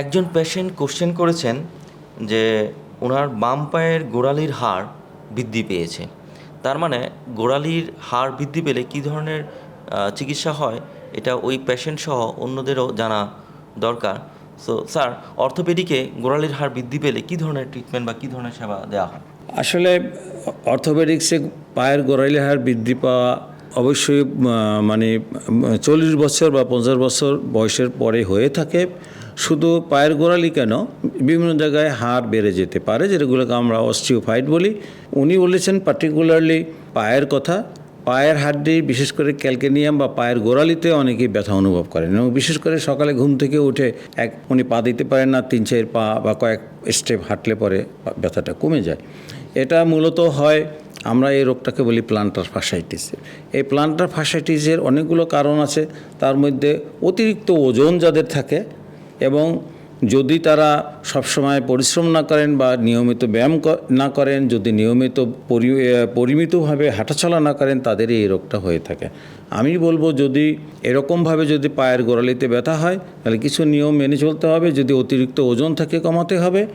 একজন patient question করেছেন যে ওনার বাম পায়ের গোড়ালির হাড় বৃদ্ধি পেয়েছে। তার মানে গোড়ালির হাড় বৃদ্ধি পেলে কী ধরনের চিকিৎসা হয় এটা ওই পেশেন্ট সহ অন্যদেরও জানা দরকার। সো স্যার অর্থোপেডিকে গোড়ালির হাড় বৃদ্ধি পেলে কী ধরনের ট্রিটমেন্ট বা কী ধরনের সেবা দেওয়া হয়? আসলে অর্থোপেডিক্সে পায়ের গোড়ালি হার বৃদ্ধি পাওয়া অবশ্যই মানে চল্লিশ বছর বা পঞ্চাশ বছর বয়সের পরে হয়ে থাকে। শুধু পায়ের গোড়ালি কেন? বিভিন্ন জায়গায় হাড় বেড়ে যেতে পারে, যেগুলোকে আমরা অস্টিওফাইট বলি। উনি বলেছেন পার্টিকুলারলি পায়ের কথা। পায়ের হাড্ডি বিশেষ করে ক্যালকেনিয়াম বা পায়ের গোড়ালিতে অনেকেই ব্যথা অনুভব করেন এবং বিশেষ করে সকালে ঘুম থেকে উঠে এক উনি পা দিতে পারেন না, তিন চার পা বা কয়েক স্টেপ হাঁটলে পরে ব্যথাটা কমে যায়। এটা মূলত হয় আমরা এই রোগটাকে বলি প্লান্টার ফাসাইটিস এই প্লান্টার ফাসাইটিসের অনেকগুলো কারণ আছে। তার মধ্যে অতিরিক্ত ওজন যাদের থাকে এবং যদি তারা সবসময় পরিশ্রম না করেন বা নিয়মিত ব্যায়াম না করেন, যদি নিয়মিত পরি- পরিমিতভাবে হাঁটাচলা না করেন তাদের এই রোগটা হয়ে থাকে। আমি বলব যদি এরকমভাবে যদি পায়ের গোড়ালিতে ব্যথা হয়, তাহলে কিছু নিয়ম মেনে চলতে হবে। যদি অতিরিক্ত ওজন থাকে, কমাতে হবে।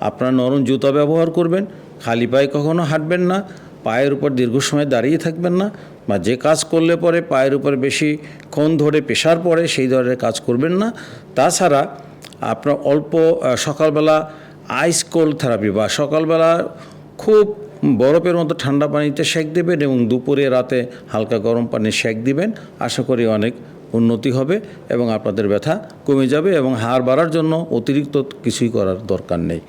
আপনার নরম জুতা ব্যবহার করবেন। খালি পায়ে কখনো হাঁটবেন না। পায়ের উপর দীর্ঘ সময় দাঁড়িয়ে থাকবেন না বা যে কাজ করলে পরে পায়ের উপর বেশি ক্ষণ ধরে প্রেশার পড়ে সেই ধরনের কাজ করবেন না। তাছাড়া আপনার অল্প সকালবেলা আইস কোল্ড থেরাপি বা সকালবেলা খুব বরফের মতো ঠান্ডা পানিতে সেঁক দেবেন এবং দুপুরে রাতে হালকা গরম পানি সেঁক দিবেন। আশা করি অনেক উন্নতি হবে এবং আপনাদের ব্যথা কমে যাবে এবং হাড় বাড়ার জন্য অতিরিক্ত কিছুই করার দরকার নেই।